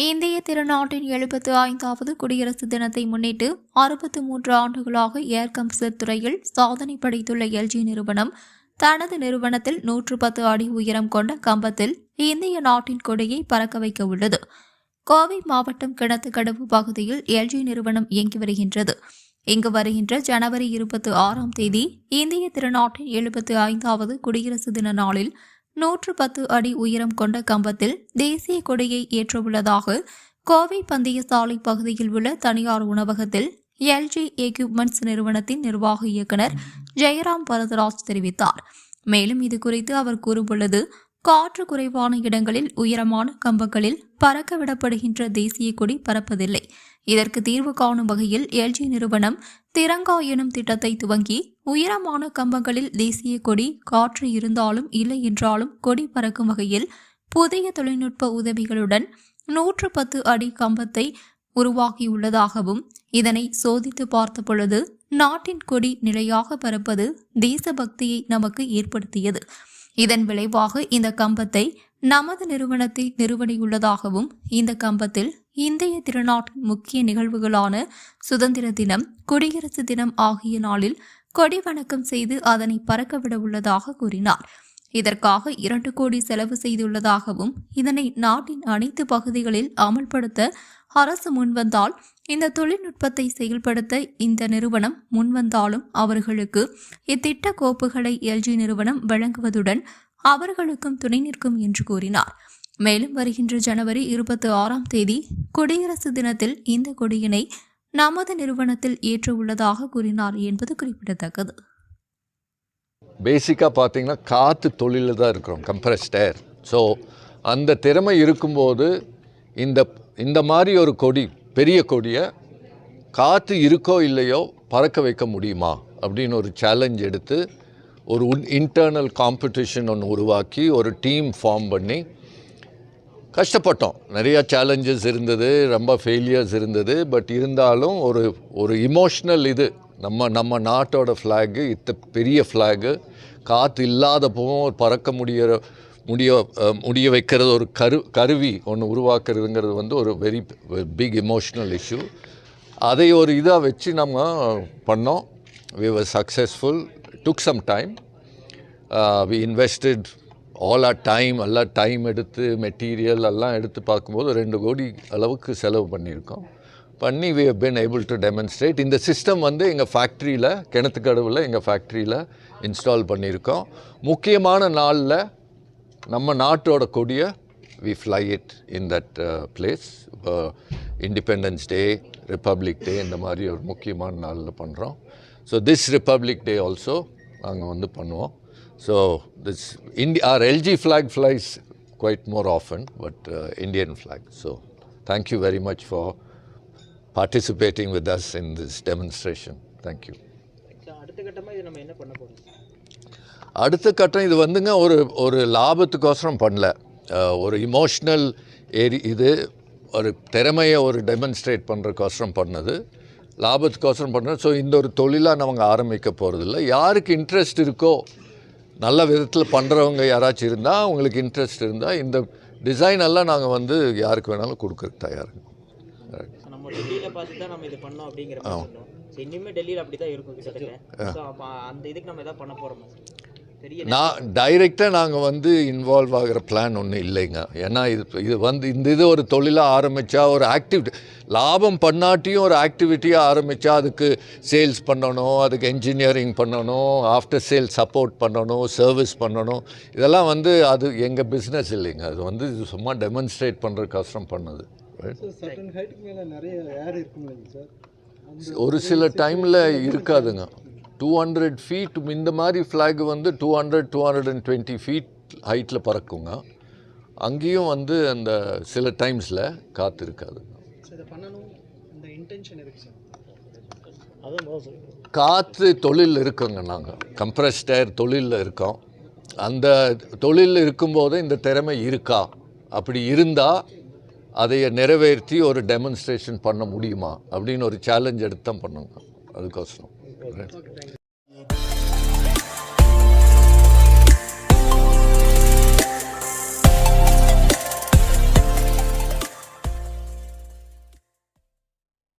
இந்திய திருநாட்டின் எழுபத்து ஐந்தாவது குடியரசு தினத்தை முன்னிட்டு அறுபத்து மூன்று ஆண்டுகளாக ஏர் கம்ப்யூட்டர் துறையில் சாதனை படைத்துள்ள எல்ஜி நிறுவனம் தனது நிறுவனத்தில் நூற்று பத்து அடி உயரம் கொண்ட கம்பத்தில் இந்திய நாட்டின் கொடியை பறக்க வைக்க உள்ளது. கோவை மாவட்டம் கிணத்துக்கடவு பகுதியில் எல்ஜி நிறுவனம் இயங்கி வருகின்றது. இங்கு வருகின்ற ஜனவரி இருபத்தி ஆறாம் தேதி இந்திய திருநாட்டின் எழுபத்து ஐந்தாவது குடியரசு தின நாளில் நூற்று பத்து அடி உயரம் கொண்ட கம்பத்தில் தேசிய கொடியை ஏற்றவுள்ளதாக கோவை பந்தய சாலை பகுதியில் உள்ள தனியார் உணவகத்தில் எல்ஜி எக்யூப்மெண்ட்ஸ் நிறுவனத்தின் நிர்வாக இயக்குனர் ஜெயராம் பரதராஜ் தெரிவித்தார். மேலும் இது குறித்து அவர் கூறும்பொழுது காற்று குறைவான இடங்களில் உயரமான கம்பங்களில் பறக்க விடப்படுகின்ற தேசிய கொடி பறப்பதில்லை. இதற்கு தீர்வு காணும் வகையில் எல்ஜி நிறுவனம் திரங்கா எனும் திட்டத்தை துவங்கி உயரமான கம்பங்களில் தேசிய கொடி காற்று இருந்தாலும் இல்லை என்றாலும் கொடி பறக்கும் வகையில் புதிய தொழில்நுட்ப உதவிகளுடன் நூற்று பத்து அடி கம்பத்தை உருவாகியுள்ளதாகவும் இதனை சோதித்து பார்த்த பொழுது நாட்டின் கொடி நிலையாக பறப்பது தேசபக்தியை நமக்கு ஏற்படுத்தியது. இதன் விளைவாக இந்த கம்பத்தை நமது நிறுவனத்தை நிறுவனியுள்ளதாகவும் இந்த கம்பத்தில் இந்திய திருநாட்டின் முக்கிய நிகழ்வுகளான சுதந்திர தினம் குடியரசு தினம் ஆகிய நாளில் கொடி வணக்கம் செய்து அதனை பறக்கவிட உள்ளதாக கூறினார். இதற்காக இரண்டு கோடி செலவு செய்துள்ளதாகவும் இதனை நாட்டின் அனைத்து பகுதிகளில் அமல்படுத்த அரசு முன்வந்தால் இந்த தொழில்நுட்பத்தை செயல்படுத்த இந்த நிறுவனம் முன்வந்தாலும் அவர்களுக்கு இத்திட்ட கோப்புகளை எல்ஜி நிறுவனம் வழங்குவதுடன் அவர்களுக்கும் துணை நிற்கும் என்று கூறினார். மேலும் வருகின்ற ஜனவரி இருபத்தி ஆறாம் தேதி குடியரசு தினத்தில் இந்த கொடியினை நமது நிறுவனத்தில் ஏற்ற உள்ளதாக கூறினார் என்பது குறிப்பிடத்தக்கது. பேசிக்காக பார்த்தீங்கன்னா காற்று தொழிலில் தான் இருக்கிறோம் கம்ப்ரஸ்ட் ஏர் ஸோ அந்த திறமை இருக்கும்போது இந்த இந்த மாதிரி ஒரு கொடி பெரிய கொடியை காற்று இருக்கோ இல்லையோ பறக்க வைக்க முடியுமா? அப்படின்னு ஒரு சேலஞ்ச் எடுத்து ஒரு இன்டர்னல் காம்படிஷன் ஒன்று உருவாக்கி ஒரு டீம் ஃபார்ம் பண்ணி கஷ்டப்பட்டோம். நிறையா சேலஞ்சஸ் இருந்தது ரொம்ப ஃபெயிலியர்ஸ் இருந்தது பட் இருந்தாலும் ஒரு ஒரு இமோஷ்னல் இது. நம்ம நம்ம நாட்டோட ஃப்ளாகு இத்த பெரிய ஃப்ளாகு காற்று இல்லாதப்பவும் பறக்க முடியிற முடிய முடிய வைக்கிறது ஒரு கரு கருவி ஒன்று உருவாக்குறதுங்கிறது வந்து ஒரு வெரி பிக் இமோஷ்னல் இஷ்யூ அதை ஒரு இதாக வச்சு நம்ம பண்ணோம். We were successful took some time we invested all our time எல்லாம் டைம் எடுத்து மெட்டீரியல் எல்லாம் எடுத்து பார்க்கும்போது ரெண்டு கோடி அளவுக்கு செலவு பண்ணியிருக்கோம். பண்ணி we have been able to demonstrate இந்த சிஸ்டம் வந்து எங்கள் ஃபேக்ட்ரியில் கிணத்துக்கடவில் எங்கள் ஃபேக்ட்ரியில் இன்ஸ்டால் பண்ணியிருக்கோம். முக்கியமான நாளில் நம்ம நாட்டோட கொடியை we fly it in that place independence day republic day இந்த மாதிரி ஒரு முக்கியமான நாளில் பண்ணுறோம் so this republic day also நாங்கள் வந்து பண்ணுவோம். ஸோ திஸ் இண்டி ஆர் LG flag flies quite more often but Indian flag so thank you very much for participating with us in this demonstration. Thank you. அடுத்த கட்டம் இது வந்துங்க ஒரு ஒரு லாபத்துக்கோசரம் பண்ணல. ஒரு இமோஷ்னல் ஏரி இது ஒரு திறமையை ஒரு டெமான்ஸ்ட்ரேட் பண்ணுறக்கோசரம் பண்ணது. லாபத்துக்கோசரம் பண்ணது. ஸோ இந்த ஒரு தொழிலாக நம்ம ஆரம்பிக்க போகிறதில்ல யாருக்கு இன்ட்ரெஸ்ட் இருக்கோ நல்ல விதத்தில் பண்ணுறவங்க யாராச்சும் இருந்தால் அவங்களுக்கு இன்ட்ரெஸ்ட் இருந்தால் இந்த டிசைன் எல்லாம் நாங்கள் வந்து யாருக்கு வேணாலும் கொடுக்கறதுக்கு தயாருங்க நம்ம டெல்லியில் பார்த்து தான் நம்ம இது பண்ணோம் அப்படிங்கிற இன்னுமே டெல்லியில் அப்படி தான் இருக்கும் கிட்டத்தட்ட. அந்த இதுக்கு நம்ம எதாவது பண்ண போகிறோமா நான் டைரெக்டாக நாங்கள் வந்து இன்வால்வ் ஆகிற பிளான் ஒன்றும் இல்லைங்க. ஏன்னா இது இது வந்து இந்த இது ஒரு தொழிலாக ஆரம்பித்தா ஒரு ஆக்டிவிட்டி லாபம் பண்ணாட்டியும் ஒரு ஆக்டிவிட்டியாக ஆரம்பித்தா அதுக்கு சேல்ஸ் பண்ணணும் அதுக்கு என்ஜினியரிங் பண்ணணும் ஆஃப்டர் சேல் சப்போர்ட் பண்ணணும் சர்வீஸ் பண்ணணும். இதெல்லாம் வந்து அது எங்கள் பிஸ்னஸ் இல்லைங்க. அது வந்து இது சும்மா டெமான்ஸ்ட்ரேட் பண்ணுற கஷ்டம் பண்ணது. ஒரு சில டைமில் இருக்காதுங்க. டூ ஹண்ட்ரட் ஃபீட் இந்த மாதிரி ஃப்ளாக் வந்து two hundred two hundred and twenty feet ஹைட்டில் பறக்குங்க. அங்கேயும் வந்து அந்த சில டைம்ஸில் காற்று இருக்காது காற்று தொழில் இருக்குங்க நாங்கள் கம்ப்ரஸ்ட் ஏர் தொழிலில் இருக்கோம். அந்த தொழிலில் இருக்கும்போது இந்த திறமை இருக்கா? அப்படி இருந்தால் அதை நிறைவேற்றி ஒரு டெமான்ஸ்ட்ரேஷன் பண்ண முடியுமா? அப்படின்னு ஒரு சேலஞ்ச் எடுத்து தான் பண்ணுங்க. அதுக்கோசரம். Okay.